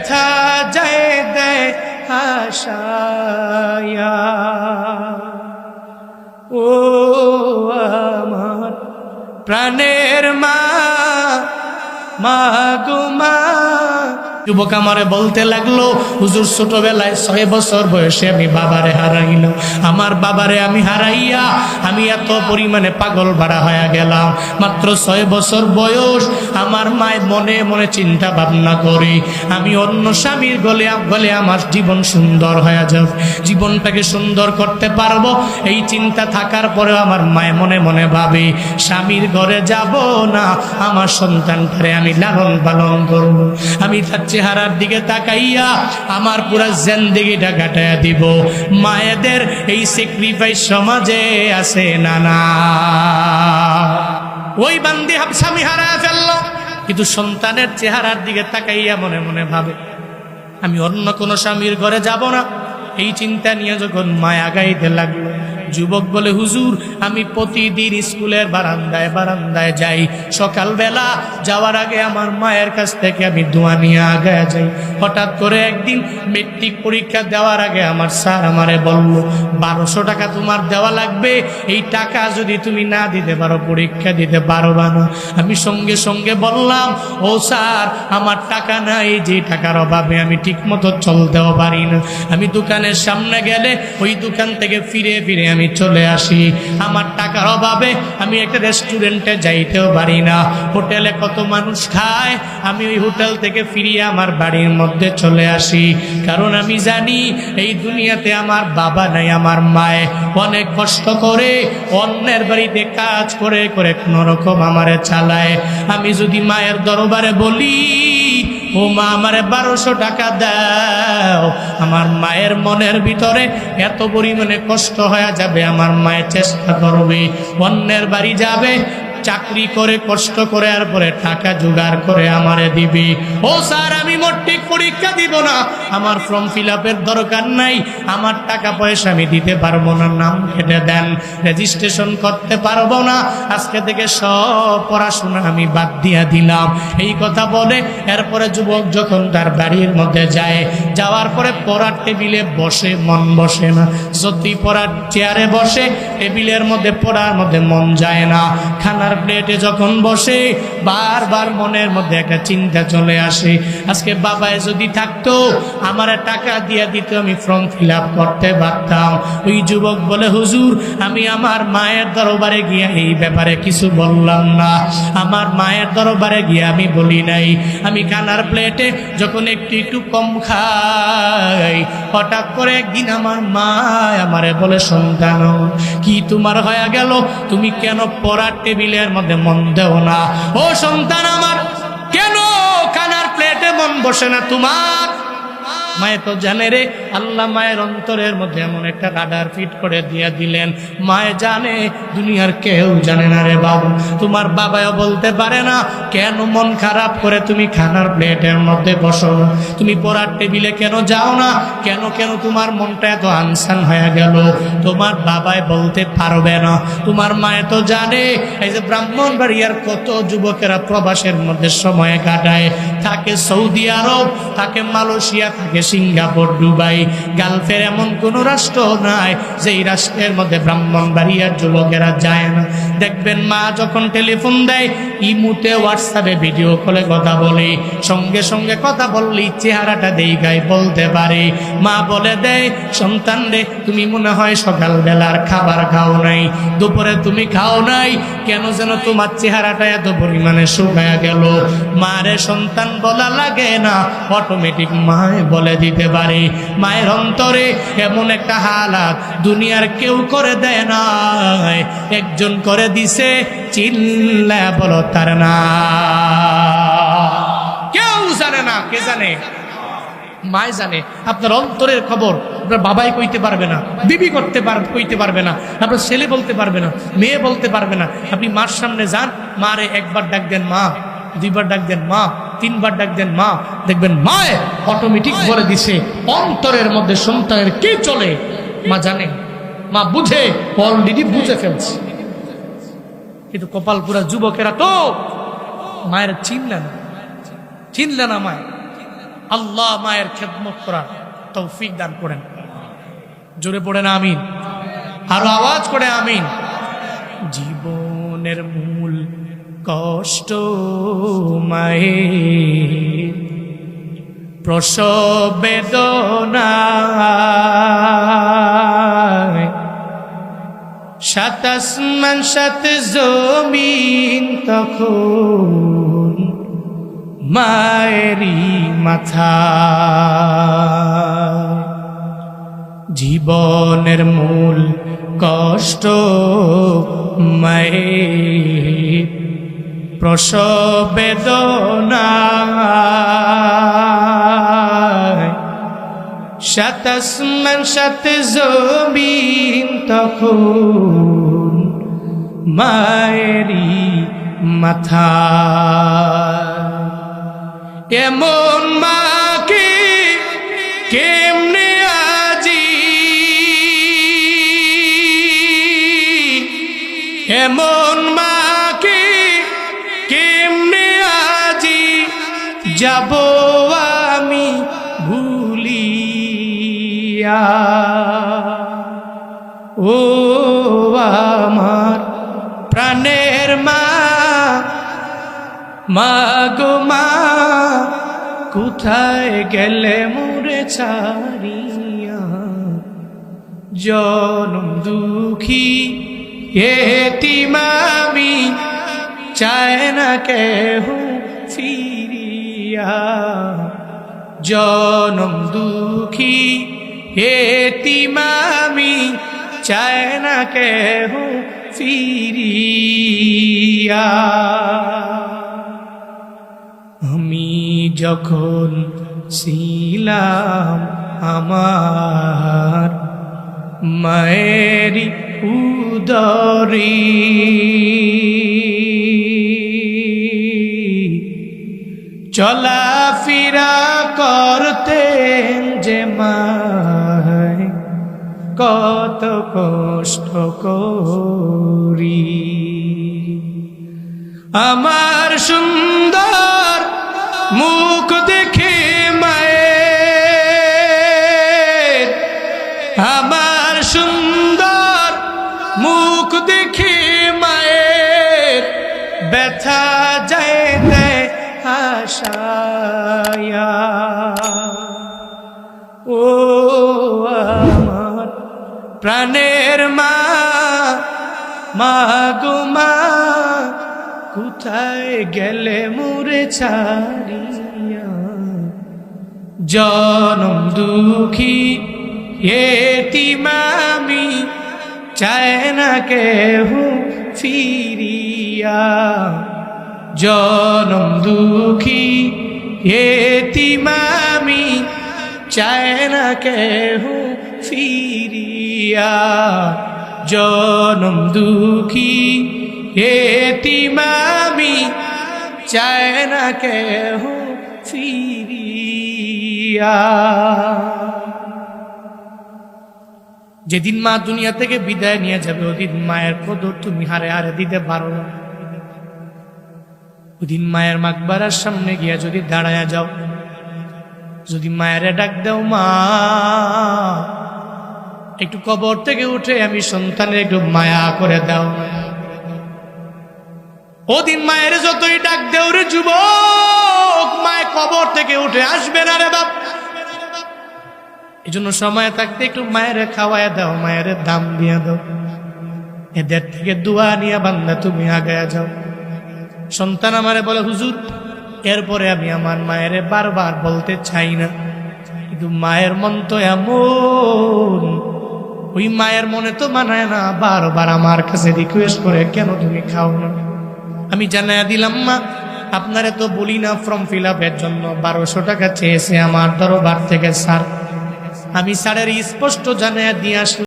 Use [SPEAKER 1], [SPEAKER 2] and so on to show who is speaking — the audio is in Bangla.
[SPEAKER 1] ব্যথা যায় দেয় আশায়া ও আমার প্রাণের মা মা গো মা। যুবক আমারে বলতে লাগল, হুজুর, ছোটবেলায় ছয় বছর বয়সে আমি বাবারে হারাইলাম। আমার বাবারে আমি হারাইয়া আমি এত পরিমাণে পাগল ভাড়া হয়ে গেলাম। মাত্র ছয় বছর বয়স, আমার মায় মনে মনে চিন্তা ভাবনা করে, আমি অন্য স্বামীর গলে গলে আমার জীবন সুন্দর হয়ে যাবে জীবনটাকে সুন্দর করতে পারব? এই চিন্তা থাকার পরেও আমার মায় মনে মনে ভাবে, স্বামীর ঘরে যাব না, আমার সন্তান সন্তানটারে আমি লালন পালন করব। আমি তার চেহারার দিকে তাকাইয়া আমার পুরা জেন্দিগিটা কাটাইয়া দিব। মায়েদের এই স্যাক্রিফাইস সমাজে আছে না না? ওই বান্দি স্বামী হারায় ফেলল। কিন্তু সন্তানের চেহারার দিকে তাকাইয়া মনে মনে ভাবে, আমি অন্য কোনো স্বামীর ঘরে যাব না। এই চিন্তা নিয়ে যখন মায়া গাইতে লাগল যুবক বলে, হুজুর, আমি প্রতিদিন স্কুলের বারান্দায় বারান্দায় যাই। সকালবেলা যাওয়ার আগে আমার মায়ের কাছ থেকে আমি দোয়া নিয়ে আগে যাই। হঠাৎ করে একদিন মেট্রিক পরীক্ষা দেওয়ার আগে আমার স্যার আমারে বলল, বারোশো টাকা তোমার দেওয়া লাগবে, এই টাকা যদি তুমি না দিতে পারো, পরীক্ষা দিতে পারবা না। আমি সঙ্গে সঙ্গে বললাম, ও স্যার, আমার টাকা নাই, যে টাকার অভাবে আমি ঠিক মতো চলতেও পারি না। আমি দোকানের সামনে গেলে ওই দোকান থেকে ফিরে ফিরে আমি চলে আসি। আমার টাকার অভাবে আমি একটা রেস্টুরেন্টে যাইতেও পারি না। হোটেলে কত মানুষ খায়, আমি ওই হোটেল থেকে ফিরিয়ে আমার বাড়ির মধ্যে চলে আসি। কারণ আমি জানি, এই দুনিয়াতে আমার বাবা নাই, আমার মায়ে। অনেক কষ্ট করে অন্যের বাড়িতে কাজ করে করে কোনো রকম আমারে চালায়। আমি যদি মায়ের দরবারে বলি ও মা আমারে বারোশো টাকা দাও। আমার মায়ের মনের ভিতরে এত পরিমাণে কষ্ট হয়ে যাবে, আমার মায়ের চেষ্টা করবে, অন্যের বাড়ি যাবে চাকরি করে, কষ্ট করে, আর পরে টাকা জোগাড় করে আমারে দিবি। ও স্যার, আমি মট্টিক পরীক্ষা দিব না। আমার ফর্ম ফিল দরকার নাই। আমার টাকা পয়সা আমি দিতে পারব না। নাম কেটে দেন। রেজিস্ট্রেশন করতে পারব না। আজকে থেকে সব পড়াশোনা আমি বাদ দিয়া দিলাম। এই কথা বলে, এরপরে যুবক যখন তার বাড়ির মধ্যে যায়, যাওয়ার পরে পড়ার টেবিলে বসে, মন বসে না। যদি পড়ার চেয়ারে বসে, টেবিলের মধ্যে পড়ার মধ্যে মন যায় না। খানার প্লেটে যখন বসে, বারবার মনের মধ্যে একটা চিন্তা চলে আসে। আজকে বাবায় যদি থাকতো, আমার টাকা দিয়ে দিত আমি ফর্ম ফিল করতে পারতাম। ওই যুবক বলে, হুজুর, আমি আমার মায়ের দরবারে গিয়ে এই ব্যাপারে কিছু বললাম না। আমার মায়ের দরবারে গিয়ে আমি বলি নাই। আমি খানার প্লেটে যখন একটু একটু কম খাই, হঠাৎ করে একদিন আমার মা আমারে বলে, সন্তান, কি তোমার হয়ে গেল? তুমি কেন পড়ার টেবিলের মধ্যে মন দেও না। ও সন্তান আমার, কেন কানার প্লেটে মন বসে না তোমার? মায়ে তো জানে রে আল্লাহ মায়ের অন্তরের মধ্যে এমন একটা রাডার ফিট করে দিয়ে দিলেন, মায়ে জানে, দুনিয়ার কেউ জানে না রে বাবু। তোমার বাবাও বলতে পারে না, কেন মন খারাপ করে তুমি খানার প্লেটের মধ্যে বসো? তুমি পড়ার টেবিলে কেন যাও না? কেন কেন তোমার মনটা এত আনসান হয়ে গেল? তোমার বাবাই বলতে পারবে না। তোমার মায়ে তো জানে, এই যে ব্রাহ্মণ বাড়িয়ার কত যুবকেরা প্রবাসের মধ্যে সময় কাটায়। থাকে সৌদি আরব, থাকে মালয়েশিয়া, থাকে সিঙ্গাপুর, দুবাই। গালফের এমন কোন রাষ্ট্র নাই, যেই রাষ্ট্রের মধ্যে ব্রাহ্মণ বাড়িয়ার যুবকেরা যায় না। দেখবেন মা যখন টেলিফোন দেয় ইমুতে হোয়াটসঅ্যাপে ভিডিও কলে কথা বলে। সঙ্গে সঙ্গে কথা বললেই চেহারাটা দেই গায়ে বলতে পারে। মা বলে দেয়, সন্তান রে, তুমি মনে হয় সকালবেলার খাবার খাও নাই। দুপুরে তুমি খাও নাই। কেন যেন তোমার চেহারাটা এত পরিমাণে শুকায়া গেল। মারে সন্তান বলা লাগে না। অটোমেটিক মায় বলে দিতে পারে। মায়ের অন্তরে এমন একটা হালাত, দুনিয়ার কেউ করে দেয় না একজন করে দিছে চিল্লা বলো তার না। কেউ জানে না, কে জানে? মায় জানে। আপনার অন্তরের খবর আপনার বাবাই কইতে পারবে না, বিবি করতে কইতে পারবে না, আপনার ছেলে বলতে পারবে না, মেয়ে বলতে পারবে না। আপনি মার সামনে যান, মারে একবার ডাক দেন মা, দুইবার ডাক দেন মা, তিনবার ডাক দেন মা। দেখবেন মায় অটোমেটিক বলে দিছে, অন্তরের মধ্যে সন্তানের কে চলে, মা জানে, মা বুঝে অলরেডি বুঝে ফেলছে। কিন্তু কপালপুরা যুবকেরা তো মায়ের চিনলে না। চিনলে না মায় আল্লাহ মায়ের খেদমত করার তৌফিক দান করেন। জোরে পড়েন আমিন। আরও আওয়াজ করে, আমিন। জীবনের মূল কষ্ট মায়ে প্রসব বেদনা। সাত আসমান সাত জমিন তখন মায়েরই মাথা। জীবনের মূল কষ্ট মায়ের প্রসব বেদনা সাত আসমান সাত জমিন তখন মায়েরই মাথা। এমন মাকে কেমনে আজি? এমন মাকে কেমনে আজি? যাব আমি ও আমার প্রাণের মা গো মা, কোথায় গেলে মুরে ছাড়িয়া? জনম দুঃখী এটি মামি চায় না কেহ ফিরিয়া। জনম দুঃখী এটি মামি চায় না কেহ ফিরিয়া। আমি যখন ছিলাম আমার মায়ের উদরি, চলাফেরা করতেন যে মায় কত কষ্ট করি। আমার সুন্দর মুখ দেখে মায়ের। আমার সুন্দর মুখ দেখে মায়ের। ব্যথা দেয় আশায়া। ও প্রাণের মা মা গো মা, কোথায় গেলে মুরে ছাড়িয়া? জনম দুঃখী, এটি মামি, চায় না কেহ ফিরিয়া। জনম দুঃখী, এটি মামি, চায় না কেহ ফিরিয়া। জনম দুঃখী এটি মামি চায় না কেহ ফিরিয়া। যেদিন মা দুনিয়া থেকে বিদায় নিয়ে যাবে, ওদিন মায়ের কদর তুমি হারে হারে দিতে পারো না। ওদিন মায়ের মাকবারার সামনে গিয়া যদি দাঁড়ায়া যাও, যদি মায়ের ডাক দাও মা একটু কবর থেকে উঠে আমি সন্তানের একটু মায়া করে দাও। ওদিন মায়ের যতই ডাক দেও রে যুবক মায়ের কবর থেকে উঠে আসবে না রে বাপ। এই জন্য সময় থাকতে একটু মায়ের খাওয়ায় দাও, মায়ের দাম দিয়ে দাও। এদের থেকে দোয়া নিয়ে বান্দা তুমি আগায়া যাও। সন্তান আমারে বলে, হুজুর, এরপরে আমি আমার মায়ের বারবার বলতে চাই না। কিন্তু মায়ের মন তো এমন ওই মায়ের মনে তো মানায় না, বারবার আমার কাছে রিকোয়েস্ট করে, কেন তুমি খাও না? আমি জানাই দিলাম, মা, আপনারে তো বলি না ফর্ম ফিল আপের জন্য, বারোশো টাকা চেয়েছে আমার দরবার থেকে, স্যার। আমি স্যারের স্পষ্ট জানাই দিয়ে আসলাম